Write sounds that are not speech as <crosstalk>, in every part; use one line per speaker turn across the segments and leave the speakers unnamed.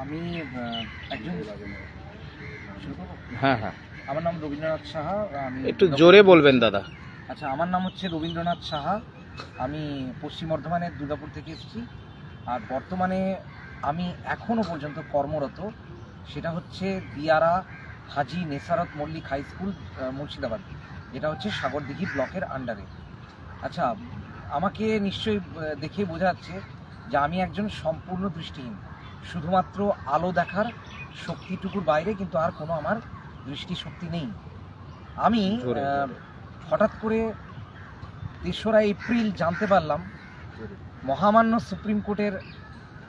আমি একজন
হ্যাঁ হ্যাঁ।
আমার নাম রবীন্দ্রনাথ সাহা আমি
একটু জোরে বলবেন দাদা।
আচ্ছা আমার নাম হচ্ছে রবীন্দ্রনাথ সাহা। আমি পশ্চিম বর্ধমানের দুর্গাপুর থেকে এসেছি। আর বর্তমানে আমি এখনও পর্যন্ত কর্মরত। সেটা হচ্ছে দিয়ারা হাজি নেসারত মল্লিক হাই স্কুল মুর্শিদাবাদ যেটা হচ্ছে সাগরদিঘি ব্লকের আন্ডারে। আচ্ছা আমাকে নিশ্চয়ই দেখে বোঝা যাচ্ছে যে আমি একজন সম্পূর্ণ দৃষ্টিহীন। শুধুমাত্র আলো দেখার শক্তিটুকুর বাইরে কিন্তু আর কোনো আমার দৃষ্টিশক্তি নেই। আমি। হঠাৎ করে তেসরা এপ্রিল জানতে পারলাম মহামান্য সুপ্রিম কোর্টের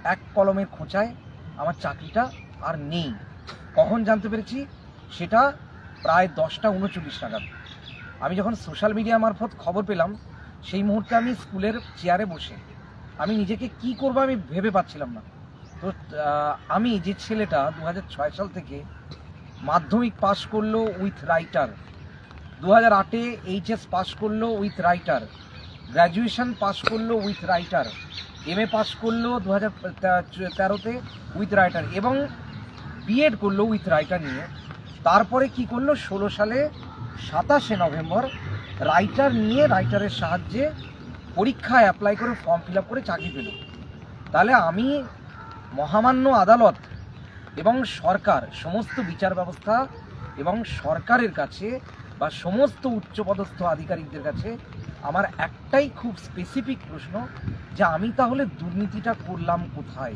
এক কলমের খোঁচায় আমার চাকরিটা আর নেই। কখন জানতে পেরেছি? সেটা প্রায় দশটা উনচল্লিশ নাগাদ। আমি যখন সোশ্যাল মিডিয়া মারফত খবর পেলাম সেই মুহূর্তে আমি স্কুলের চেয়ারে বসে। আমি নিজেকে কি করব আমি ভেবে পাচ্ছিলাম না। তো আমি যে ছেলেটা দু ছয় সাল থেকে মাধ্যমিক পাশ করল উইথ রাইটার দু হাজার আটে এইচএস পাস করল উইথ রাইটার গ্র্যাজুয়েশন পাস করল with writer M A pass করল দু হাজার তেরোতে উইথ রাইটার এবং বিএড করল উইথ রাইটার নিয়ে। তারপরে কি করল? ষোলো সালে সাতাশে নভেম্বর রাইটার নিয়ে রাইটারের সাহায্যে পরীক্ষায় অ্যাপ্লাই করে ফর্ম ফিল আপ করে চাকরি পেল। তাহলে আমি মহামান্য আদালত এবং সরকার, সমস্ত বিচার ব্যবস্থা এবং সরকারের কাছে বা সমস্ত উচ্চপদস্থ আধিকারিকদের কাছে আমার একটাই খুব স্পেসিফিক প্রশ্ন যে আমি তাহলে দুর্নীতিটা করলাম কোথায়?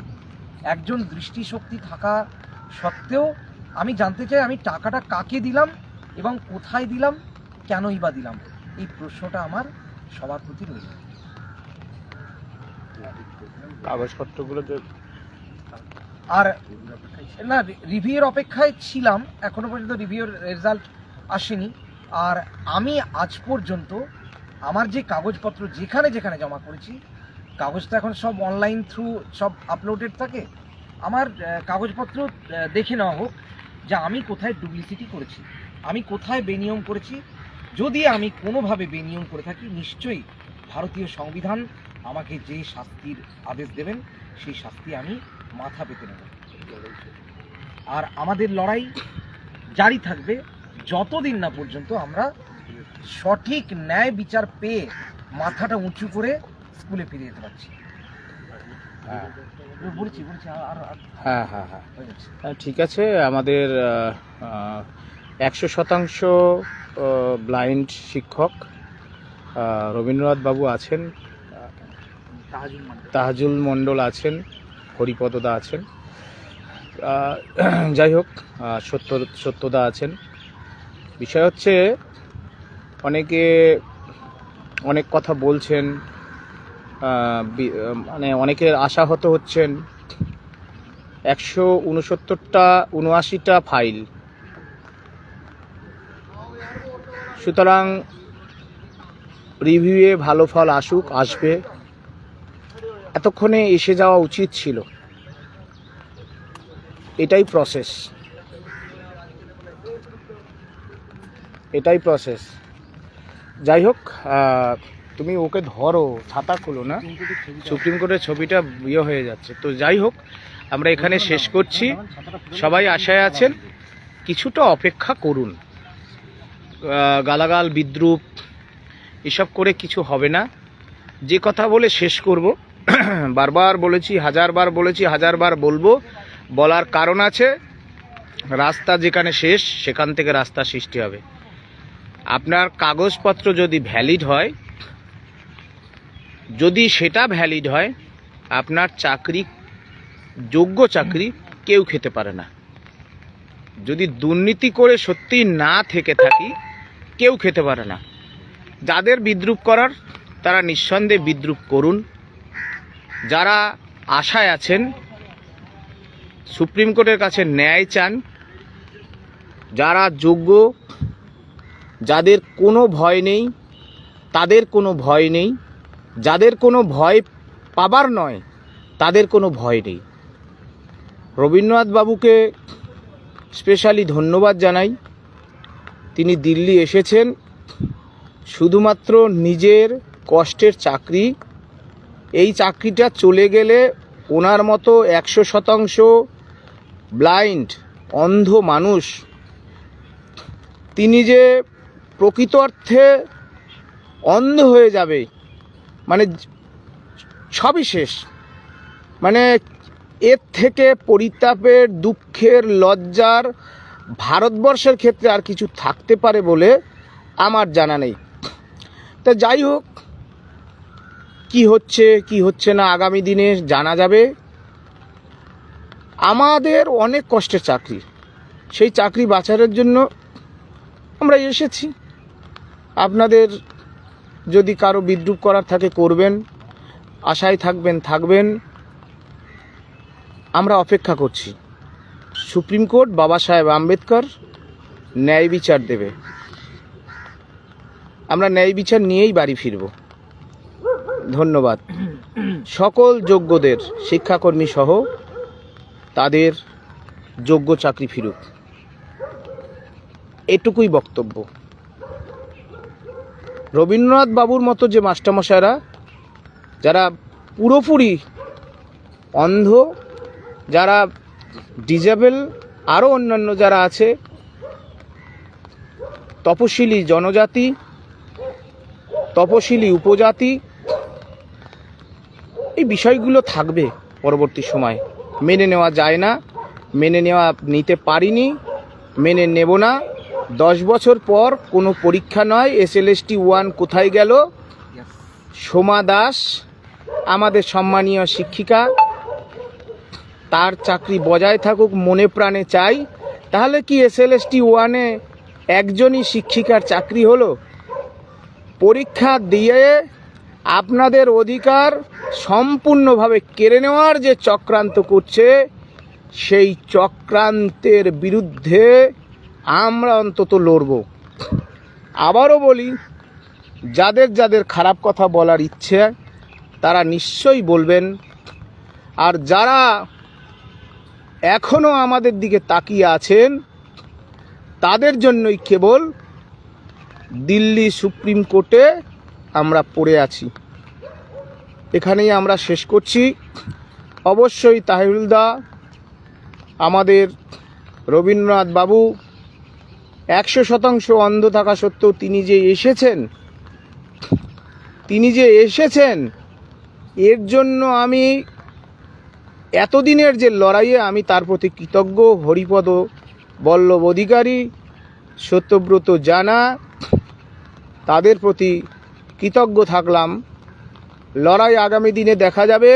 একজন দৃষ্টিশক্তি থাকা সত্ত্বেও আমি জানতে চাই আমি টাকাটা কাকে দিলাম এবং কোথায় দিলাম, কেনই বা দিলাম? এই প্রশ্নটা আমার সবার প্রতি রয়েছে।
কাগজপত্রগুলো যে
আর না রিভিউর অপেক্ষায় ছিলাম, এখনও পর্যন্ত রিভিউর রেজাল্ট আসেনি। আর আমি আজ পর্যন্ত আমার যে কাগজপত্র যেখানে যেখানে জমা করেছি, কাগজ তো এখন সব অনলাইন থ্রু সব আপলোডেড থাকে, আমার কাগজপত্র দেখে নেওয়া হোক যে আমি কোথায় ডুপ্লিসিটি করেছি, আমি কোথায় বেনিয়ম করেছি। যদি আমি কোনোভাবে বেনিয়ম করে থাকি, নিশ্চয়ই ভারতীয় সংবিধান আমাকে যে শাস্তির আদেশ দেবেন, সেই শাস্তি আমি মাথা পেতে নেব। আর আমাদের লড়াই জারি থাকবে যতদিন না পর্যন্ত আমরা সঠিক ন্যায় বিচার পেয়ে মাথাটা উঁচু করে স্কুলে ফিরে যেতে পারছি।
হ্যাঁ।
বলেছি বলেছি
হ্যাঁ হ্যাঁ হ্যাঁ।
হয়ে
ঠিক আছে আমাদের একশো শতাংশ ব্লাইন্ড শিক্ষক রবীন্দ্রনাথ বাবু আছেন
তাহাজুল মান্ডল
তাহাজুল মণ্ডল আছেন হরিপদদা আছেন। যাই হোক সত্য, সত্যদা আছেন। বিষয় হচ্ছে, অনেকে অনেক কথা বলছেন মানে অনেকের আশাহত হচ্ছেন। একশো উনসত্তরটা, উনআশিটা ফাইল। সুতরাং, রিভিউয়ে ভালো ফল আসুক, আসবে। এতক্ষণে এসে যাওয়া উচিত ছিল। এটাই প্রসেস এটাই প্রসেস যাই হোক তুমি ওকে ধরো, ছাতা খুলো না। সুপ্রিম কোর্টের ছবিটা ইয়ে হয়ে যাচ্ছে। তো যাই হোক, আমরা এখানে শেষ করছি। সবাই আশায় আছেন, কিছুটা অপেক্ষা করুন। গালাগাল, বিদ্রুপ, এসব করে কিছু হবে না। যে কথা বলে শেষ করব। <clears throat> বারবার বলেছি, হাজারবার বলেছি, হাজারবার বলব। বলার কারণ আছে, রাস্তা যেখানে শেষ, সেখান থেকে রাস্তা সৃষ্টি হবে। আপনার কাগজপত্র যদি ভ্যালিড হয়, যদি সেটা ভ্যালিড হয়, আপনার চাকরি, যোগ্য চাকরি কেউ খেতে পারে না। যদি দুর্নীতি করে সত্যি না থেকে থাকি, কেউ খেতে পারে না। যাদের বিদ্রুপ করার, তারা নিঃসন্দেহে বিদ্রুপ করুন। যারা আশায় আছেন, সুপ্রিম কোর্টের কাছে ন্যায় চান, যারা যোগ্য, যাদের কোনো ভয় নেই, তাদের কোনো ভয় নেই, যাদের কোনো ভয় পাবার নয়, তাদের কোনো ভয় নেই। রবীন্দ্রনাথ বাবুকে স্পেশালি ধন্যবাদ জানাই। তিনি দিল্লি এসেছেন, শুধুমাত্র নিজের কষ্টের চাকরি এই চাকরিটা চলে গেলে ওনার মতো একশো শতাংশ ব্লাইন্ড, অন্ধ মানুষ, তিনি যে প্রকৃত অর্থে অন্ধ হয়ে যাবে মানে সবই শেষ। মানে এর থেকে পরিতাপের, দুঃখের, লজ্জার ভারতবর্ষের ক্ষেত্রে আর কিছু থাকতে পারে বলে আমার জানা নেই। তা যাই হোক কি হচ্ছে কি হচ্ছে না আগামী দিনে জানা যাবে? আমাদের অনেক কষ্টের চাকরি। সেই চাকরি বাঁচানোর জন্য আমরা এসেছি। আপনাদের যদি কারও বিদ্রুপ করার থাকে করবেন, আশায় থাকবেন থাকবেন। আমরা অপেক্ষা করছি। সুপ্রিম কোর্ট, বাবা সাহেব আম্বেদকর ন্যায় বিচার দেবে। আমরা ন্যায় বিচার নিয়েই বাড়ি ফিরব। ধন্যবাদ। সকল যোগ্যদের শিক্ষাকর্মী সহ তাদের যোগ্য চাকরি ফিরুক। এটুকুই বক্তব্য। রবীন্দ্রনাথ বাবুর মতো যে মাস্টারমশাইরা, যারা পুরোপুরি অন্ধ, যারা ডিজেবল আরও অন্যান্য যারা আছে, তপশিলি জনজাতি, তপশিলি উপজাতি বিষয়গুলো থাকবে পরবর্তী সময়। মেনে নেওয়া যায় না, মেনে নেওয়া নিতে পারিনি, মেনে নেব না। দশ বছর পর কোনো পরীক্ষা নয়, এসএলএসটি ওয়ান কোথায় গেল? সোমা দাস, আমাদের সম্মানীয় শিক্ষিকা, তার চাকরি বজায় থাকুক, মনে প্রাণে চাই। তাহলে কি এসএলএসটি ওয়ানে একজনই শিক্ষিকার চাকরি হলো? পরীক্ষা দিয়ে আপনাদের অধিকার সম্পূর্ণভাবে কেড়ে নেওয়ার যে চক্রান্ত করছে, সেই চক্রান্তের বিরুদ্ধে আমরা অন্তত লড়ব। আবারও বলি, যাদের যাদের খারাপ কথা বলার ইচ্ছে, তারা নিশ্চয়ই বলবেন। আর যারা এখনও আমাদের দিকে তাকিয়ে আছেন, তাদের জন্যই কেবল দিল্লি সুপ্রিম কোর্টে আমরা পড়ে আছি। এখানেই আমরা শেষ করছি। অবশ্যই তাহিরুলদা, আমাদের রবীন্দ্রনাথ বাবু, একশো শতাংশ অন্ধ থাকা সত্ত্বেও তিনি যে এসেছেন, তিনি যে এসেছেন, এর জন্য আমি এতদিনের যে লড়াইয়ে আমি তার প্রতি কৃতজ্ঞ। হরিপদ বল্লভ অধিকারী, সত্যব্রত জানা, তাদের প্রতি কৃতজ্ঞ থাকলাম। লড়াই আগামী দিনে দেখা যাবে।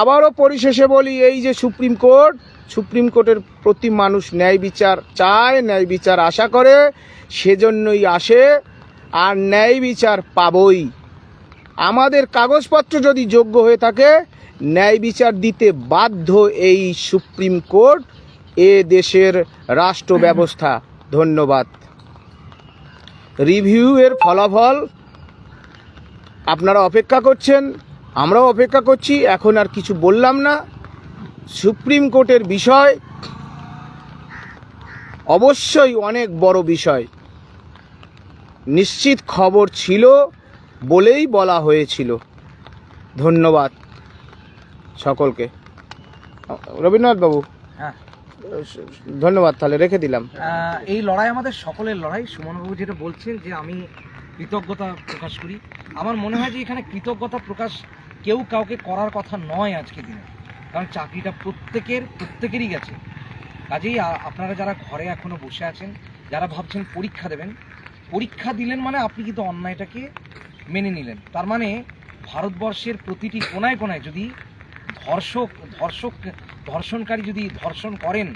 আবারও পরিশেষে বলি, এই যে সুপ্রিম কোর্ট, সুপ্রিম কোর্টের প্রতি মানুষ ন্যায় বিচার চায়, ন্যায় বিচার আশা করে, সেজন্যই আসে, আর ন্যায় বিচার পাবই। আমাদের কাগজপত্র যদি যোগ্য হয়ে থাকে, ন্যায় বিচার দিতে বাধ্য এই সুপ্রিম কোর্ট, এ দেশের রাষ্ট্র ব্যবস্থা ধন্যবাদ রিভিউয়ের ফলাফল আপনারা অপেক্ষা করছেন আমরাও অপেক্ষা করছি এখন আর কিছু বললাম না। সুপ্রিম কোর্টের বিষয় অবশ্যই অনেক বড় বিষয়। নিশ্চিত খবর ছিল বলেই বলা হয়েছিল। ধন্যবাদ সকলকে। রবীন্দ্রনাথ বাবু
হ্যাঁ।
ধন্যবাদ তাহলে রেখে দিলাম।
এই লড়াই আমাদের সকলের লড়াই। সুমনবাবু যেটা বলছেন যে আমি কৃতজ্ঞতা প্রকাশ করি। আমার মনে হয় যে এখানে কৃতজ্ঞতা প্রকাশ কেউ কাউকে করার কথা নয় আজকে দিনে। কারণ চাকরিটা প্রত্যেকের, প্রত্যেকেরই গেছে। কাজেই আপনারা যারা ঘরে এখনও বসে আছেন, যারা ভাবছেন পরীক্ষা দেবেন, পরীক্ষা দিলেন মানে আপনি কিন্তু অন্যায়টাকে মেনে নিলেন। তার মানে ভারতবর্ষের প্রতিটি কোনায় কোনায় যদি ধর্ষক ধর্ষক, ধর্ষণকারী যদি ধর্ষণ করেন,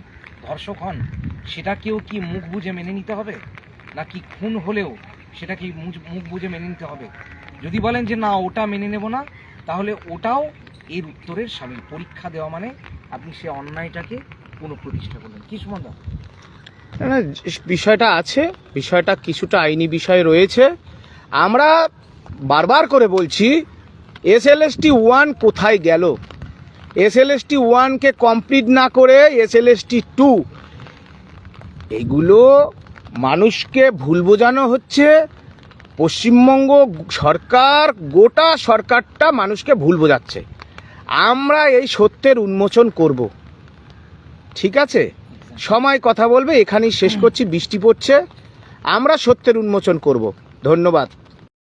ধর্ষক হন, সেটাকেও কি মুখ বুঝে মেনে নিতে হবে? নাকি খুন হলেও সেটা কি মুজ- মুখ বুঝে মেনে নিতে হবে? যদি বলেন যে না ওটা মেনে নেব না তাহলে ওটাও এর উত্তরের সামিল। পরীক্ষা দেওয়া মানে আপনি সে অন্যায়টাকে পুনঃপ্রতিষ্ঠা করলেন। কি সুমন্দা
না, বিষয়টা আছে বিষয়টা কিছুটা আইনি বিষয় রয়েছে। আমরা বারবার করে বলছি এস এল এসএলএসটি ওয়ান কোথায় গেল? এস এল এসএলএসটি ওয়ানকে কমপ্লিট না করে এস এল এসএলএসটি টু। এগুলো মানুষকে ভুল বোঝানো হচ্ছে পশ্চিমবঙ্গ সরকার, গোটা সরকারটা মানুষকে ভুল বোঝাচ্ছে। আমরা এই সত্যের উন্মোচন করব। ঠিক আছে? সময় কথা বলবে, এখানেই শেষ করছি, বৃষ্টি পড়ছে। আমরা সত্যের উন্মোচন করব। ধন্যবাদ।